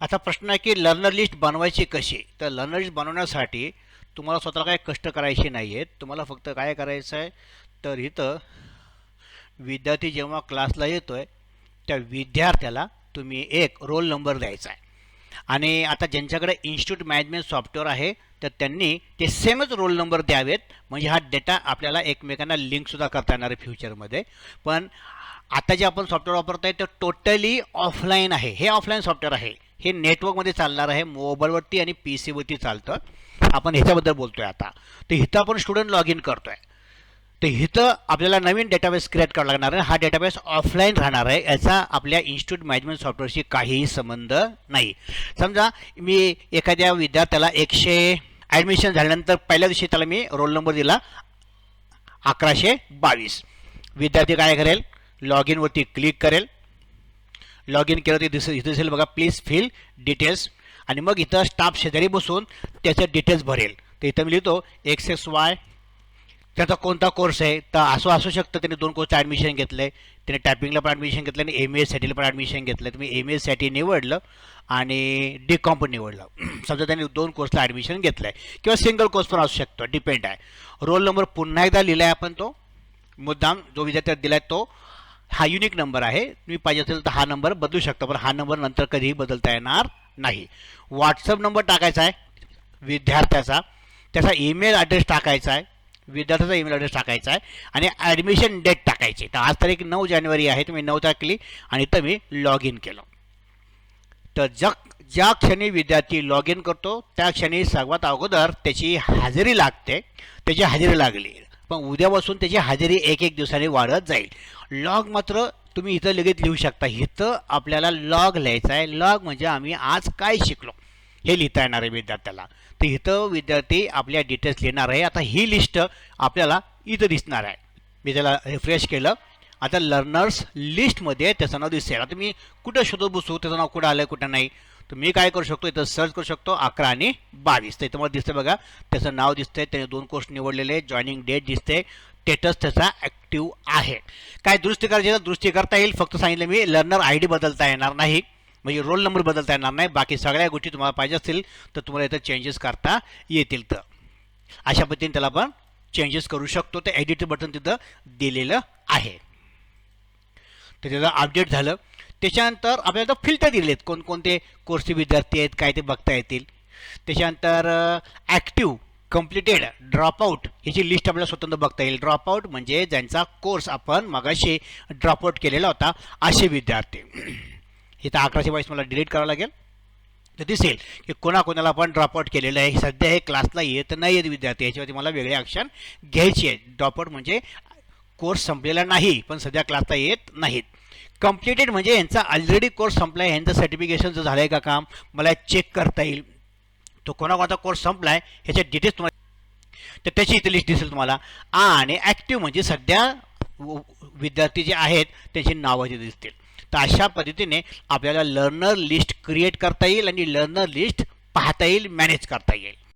आता प्रश्न आहे की लर्नर लिस्ट बनवायची कशी? तर लर्नर लिस्ट बनवण्यासाठी तुम्हाला स्वतःला काय कष्ट करायचे नाही आहेत तुम्हाला फक्त काय करायचं आहे तर इथं विद्यार्थी जेव्हा क्लासला येतो आहे त्या विद्यार्थ्याला तुम्ही एक रोल नंबर द्यायचा आहे आणि आता ज्यांच्याकडे इन्स्टिट्यूट मॅनेजमेंट सॉफ्टवेअर आहे तर त्यांनी ते सेमच रोल नंबर द्यावेत. म्हणजे हा डेटा आपल्याला एकमेकांना लिंकसुद्धा करता येणार आहे फ्युचरमध्ये पण आता जे आपण सॉफ्टवेअर वापरत आहे ते टोटली ऑफलाईन आहे. हे ऑफलाईन सॉफ्टवेअर आहे. हे नेटवर्कमध्ये चालणार आहे मोबाईलवरती आणि पी सीवरती चालतं. आपण ह्याच्याबद्दल बोलतो आहे आता. तर इथं आपण स्टुडंट लॉग इन करतो आहे तर इथं आपल्याला नवीन डेटाबेस क्रिएट करावा लागणार आहे. हा डेटाबेस ऑफलाईन राहणार आहे. याचा आपल्या इन्स्टिट्यूट मॅनेजमेंट सॉफ्टवेअरशी काहीही संबंध नाही. समजा मी एखाद्या विद्यार्थ्याला एकशे ॲडमिशन झाल्यानंतर पहिल्या दिवशी त्याला मी रोल नंबर दिला अकराशे बावीस. विद्यार्थी काय करेल? लॉग इनवरती क्लिक करेल. लॉग इन केलं ते दिस इथं दिसेल बघा. प्लीज फिल डिटेल्स आणि मग इथं स्टाफ शेजारी बसून त्याचे डिटेल्स भरेल. तर इथं मी लिहितो एक्स एक्स वाय त्याचा कोणता कोर्स आहे? तर असं असू शकतं त्याने दोन कोर्सचं ॲडमिशन घेतलं. आहे त्याने टायपिंगला पण ॲडमिशन घेतलं आणि एम एससाठीला पण ॲडमिशन घेतलं. तुम्ही एम एससाठी निवडलं आणि डी कॉम पण निवडलं. समजा त्याने दोन कोर्सला ॲडमिशन घेतलं आहे किंवा सिंगल कोर्स पण असू शकतो डिपेंड आहे. रोल नंबर पुन्हा एकदा लिहिला आहे आपण तो. मुद्दाम जो विद्यार्थ्याला दिला आहे तो. हा युनिक नंबर आहे. तुम्ही पाहिजे असेल तर हा नंबर बदलू शकता पण हा नंबर नंतर कधीही बदलता येणार नाही. व्हॉट्सअप नंबर टाकायचा आहे विद्यार्थ्याचा. त्याचा ईमेल ॲड्रेस टाकायचा आहे विद्यार्थ्याचा ईमेल ॲड्रेस टाकायचा आहे आणि ॲडमिशन डेट टाकायची. तर आज तारीख नऊ जानेवारी आहे तुम्ही नऊ टाकली आणि इथं मी लॉग इन केलं. तर जग ज्या क्षणी विद्यार्थी लॉग इन करतो त्या क्षणी सर्वात अगोदर त्याची हजेरी लागते त्याची हजेरी लागली. पण उद्यापासून त्याची हजेरी एक एक दिवसाने वाढत जाईल. लॉग मात्र तुम्ही इथं लगेच लिहू शकता. इथं आपल्याला लॉग लिहायचं आहे. लॉग म्हणजे आम्ही आज काय शिकलो हे लिहिता येणार आहे विद्यार्थ्याला. तर इथं विद्यार्थी आपल्या डिटेल्स लिहिणार आहे. आता ही लिस्ट आपल्याला इथं दिसणार आहे. मी त्याला रिफ्रेश केलं. आता लर्नर्स लिस्टमध्ये त्याचं नाव दिसेल. आता मी कुठं शोधत बसू? त्याचं नाव कुठं आलं आहे कुठं नाही? तर मी काय करू शकतो? इथं सर्च करू शकतो. अकरा आणि बावीस. तर इथं मला दिसतं बघा त्याचं नाव दिसतंय. त्याने दोन कोर्स निवडलेले जॉईनिंग डेट दिसते स्टेटस त्याचा ॲक्टिव्ह आहे. काय दुरुस्ती करायची तर दुरुस्ती करता येईल. फक्त सांगितलं मी लर्नर आय डी बदलता येणार नाही. म्हणजे रोल नंबर बदलता येणार नाही. बाकी सगळ्या गोष्टी तुम्हाला पाहिजे असतील तर तुम्हाला इथं चेंजेस करता येतील तर. अशा पद्धतीने त्याला आपण चेंजेस करू शकतो. ते एडिट बटन तिथं दिलेलं आहे. तर त्याचं अपडेट झालं. त्याच्यानंतर आपल्याला फिल्टर दिलेत आहेत कोणकोणते कोर्सचे विद्यार्थी आहेत काय ते बघता येतील. त्याच्यानंतर ॲक्टिव्ह कम्प्लिटेड ड्रॉपआउट ह्याची लिस्ट आपल्याला स्वतंत्र बघता येईल. ड्रॉपआउट म्हणजे ज्यांचा कोर्स आपण मगाशी ड्रॉपआउट केलेला होता असे विद्यार्थी. इथं अकराशे बावीस मला डिलीट करावं लागेल. तर दिसेल की कोणाकोणाला आपण ड्रॉपआउट केलेलं आहे. सध्या हे क्लासला येत नाही आहेत विद्यार्थी. याच्यावरती मला वेगळे ॲक्शन घ्यायची आहे ड्रॉपआउट म्हणजे कोर्स संपलेला नाही पण सध्या क्लासला येत नाहीत. कम्प्लिटेड म्हणजे यांचा ऑलरेडी कोर्स संपला आहे यांचं सर्टिफिकेशनचं झालं आहे का काम? मला चेक करता येईल. तो कोणाकोणाचा कोर्स संपला आहे ह्याच्या डिटेल्स तुम्हाला तर त्याची इथे लिस्ट दिसेल तुम्हाला. आणि ॲक्टिव्ह म्हणजे सध्या व- विद्यार्थी जे आहेत त्यांची नावं जे दिसतील. तर अशा पद्धतीने आपल्याला लर्नर लिस्ट क्रिएट करता येईल आणि लर्नर लिस्ट पाहता येईल मॅनेज करता येईल.